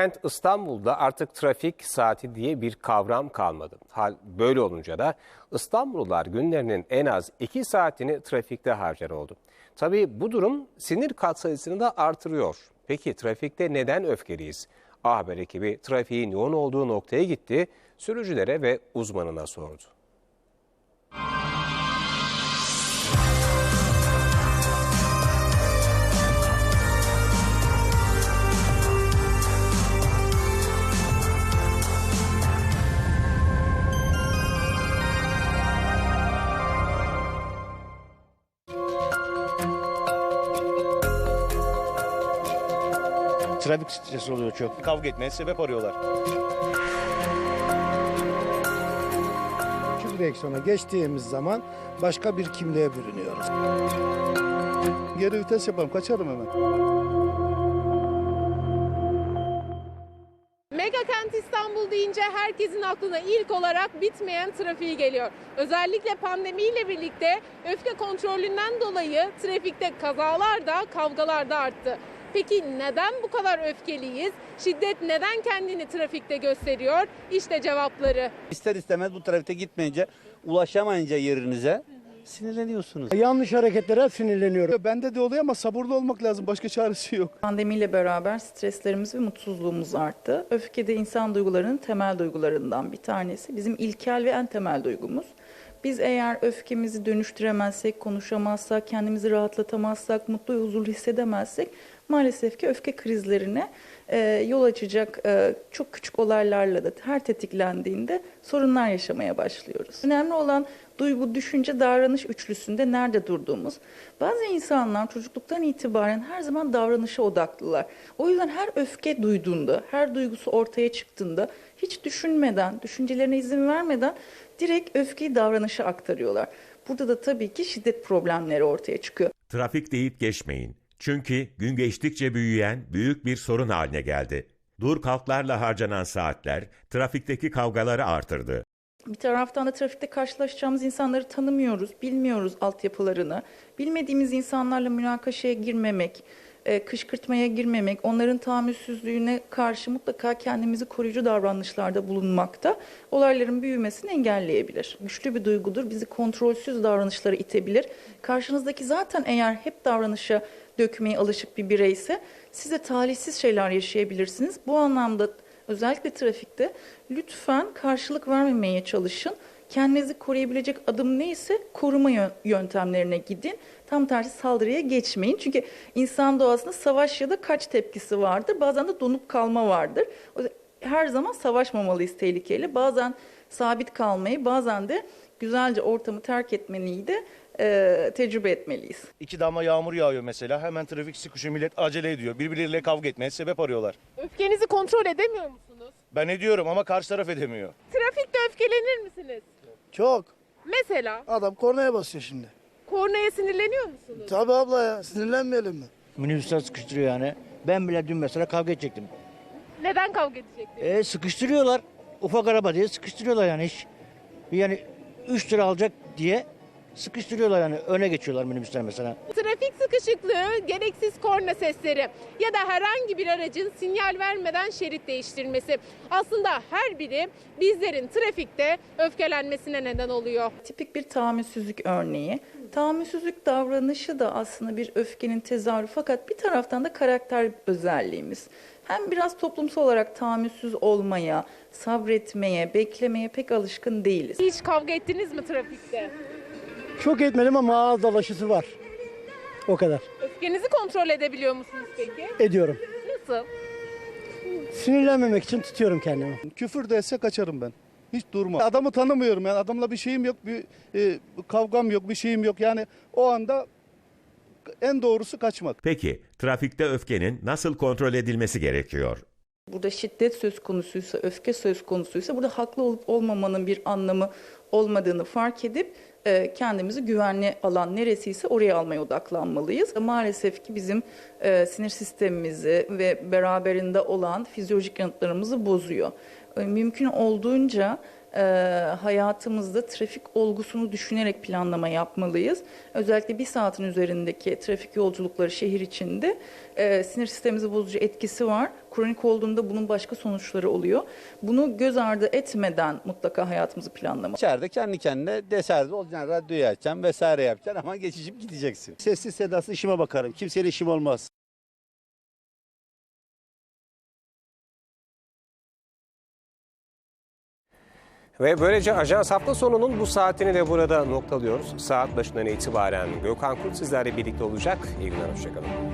Kent İstanbul'da artık trafik saati diye bir kavram kalmadı. Hal böyle olunca da İstanbullular günlerinin en az 2 saatini trafikte harcar oldu. Tabii bu durum sinir katsayısını da artırıyor. Peki trafikte neden öfkeliyiz? A Haber ekibi trafiğin yoğun olduğu noktaya gitti, sürücülere ve uzmanına sordu. Trafik stresi oluyor çok. kavga etmeye sebep arıyorlar. Şu direksiyona geçtiğimiz zaman başka bir kimliğe bürünüyoruz. Geri vites yaparım, kaçarım hemen. Mega kent İstanbul deyince herkesin aklına ilk olarak bitmeyen trafiği geliyor. Özellikle pandemiyle birlikte öfke kontrolünden dolayı trafikte kazalar da kavgalar da arttı. Peki neden bu kadar öfkeliyiz? Şiddet neden kendini trafikte gösteriyor? İşte cevapları. İster istemez bu trafikte gitmeyince, ulaşamayınca yerinize sinirleniyorsunuz. Yanlış hareketlere sinirleniyorum. Bende de oluyor ama sabırlı olmak lazım. Başka çaresi yok. Pandemiyle beraber streslerimiz ve mutsuzluğumuz arttı. Öfke de insan duygularının temel duygularından bir tanesi. Bizim ilkel ve en temel duygumuz. Biz eğer öfkemizi dönüştüremezsek, konuşamazsak, kendimizi rahatlatamazsak, mutlu ve huzurlu hissedemezsek maalesef ki öfke krizlerine e, yol açacak e, çok küçük olaylarla da her tetiklendiğinde sorunlar yaşamaya başlıyoruz. Önemli olan duygu, düşünce, davranış üçlüsünde nerede durduğumuz. Bazı insanlar çocukluktan itibaren her zaman davranışa odaklılar. O yüzden her öfke duyduğunda, her duygusu ortaya çıktığında hiç düşünmeden, düşüncelerine izin vermeden direkt öfkeyi davranışa aktarıyorlar. Burada da tabii ki şiddet problemleri ortaya çıkıyor. Trafik deyip geçmeyin. Çünkü gün geçtikçe büyüyen büyük bir sorun haline geldi. Dur kalklarla harcanan saatler trafikteki kavgaları artırdı. Bir taraftan da trafikte karşılaşacağımız insanları tanımıyoruz, bilmiyoruz altyapılarını. Bilmediğimiz insanlarla münakaşaya girmemek, e, kışkırtmaya girmemek, onların tahammülsüzlüğüne karşı mutlaka kendimizi koruyucu davranışlarda bulunmakta olayların büyümesini engelleyebilir. Güçlü bir duygudur, bizi kontrolsüz davranışlara itebilir. Karşınızdaki zaten eğer hep davranışa dökmeye alışık bir bireyse size talihsiz şeyler yaşayabilirsiniz. Bu anlamda özellikle trafikte lütfen karşılık vermemeye çalışın. Kendinizi koruyabilecek adım neyse koruma yö- yöntemlerine gidin. Tam tersi saldırıya geçmeyin. Çünkü insan doğasında savaş ya da kaç tepkisi vardır. Bazen de donup kalma vardır. Her zaman savaşmamalıyız tehlikeli. Bazen sabit kalmayı, bazen de güzelce ortamı terk etmeliyi de e, tecrübe etmeliyiz. İki damla yağmur yağıyor mesela. Hemen trafik sıkışıyor. Millet acele ediyor. Birbirleriyle kavga etmeye sebep arıyorlar. Öfkenizi kontrol edemiyor musunuz? Ben ediyorum ama karşı taraf edemiyor. Trafikte öfkelenir misiniz? Çok. Mesela Adam kornaya basıyor şimdi. kornaya sinirleniyor musunuz? Tabii abla ya sinirlenmeyelim mi? Minibüsler sıkıştırıyor yani. Ben bile dün mesela kavga edecektim. Neden kavga edecektiniz? E sıkıştırıyorlar. Ufak araba diye sıkıştırıyorlar yani hiç. Yani 3 lira alacak diye sıkıştırıyorlar yani. Öne geçiyorlar minibüsler mesela. Trafik sıkışıklığı, gereksiz korna sesleri ya da herhangi bir aracın sinyal vermeden şerit değiştirmesi. Aslında her biri bizlerin trafikte öfkelenmesine neden oluyor. Tipik bir tahammülsüzlük örneği. Tahammülsüzlük davranışı da aslında bir öfkenin tezahürü fakat bir taraftan da karakter özelliğimiz. Hem biraz toplumsal olarak tahammülsüz olmaya, sabretmeye, beklemeye pek alışkın değiliz. Hiç kavga ettiniz mi trafikte? Çok etmedim ama ağız dalaşısı var. O kadar. Öfkenizi kontrol edebiliyor musunuz peki? Ediyorum. Nasıl? Sinirlenmemek için tutuyorum kendimi. Küfür de etse kaçarım ben. Hiç durma. Adamı tanımıyorum yani. Adamla bir şeyim yok, bir e, kavgam yok, bir şeyim yok. Yani o anda en doğrusu kaçmak. Peki trafikte öfkenin nasıl kontrol edilmesi gerekiyor? Burada şiddet söz konusuysa, öfke söz konusuysa burada haklı olup olmamanın bir anlamı olmadığını fark edip kendimizi güvenli alan neresiyse oraya almaya odaklanmalıyız. Maalesef ki bizim e, sinir sistemimizi ve beraberinde olan fizyolojik yanıtlarımızı bozuyor. E, Mümkün olduğunca e, hayatımızda trafik olgusunu düşünerek planlama yapmalıyız. Özellikle bir saatin üzerindeki trafik yolculukları şehir içinde e, sinir sistemimizi bozucu etkisi var. Kronik olduğunda bunun başka sonuçları oluyor. Bunu göz ardı etmeden mutlaka hayatımızı planlamalıyız. İçeride kendi kendine deserde olacaksın, radyoyu açacaksın vesaire yapacaksın ama geçişip gideceksin. Sessiz sedasız işime bakarım. Kimseyle işim olmaz. Ve böylece Ajans hafta sonunun bu saatini de burada noktalıyoruz. Saat başından itibaren Gökhan Kurt sizlerle birlikte olacak. İyi günler, hoşçakalın.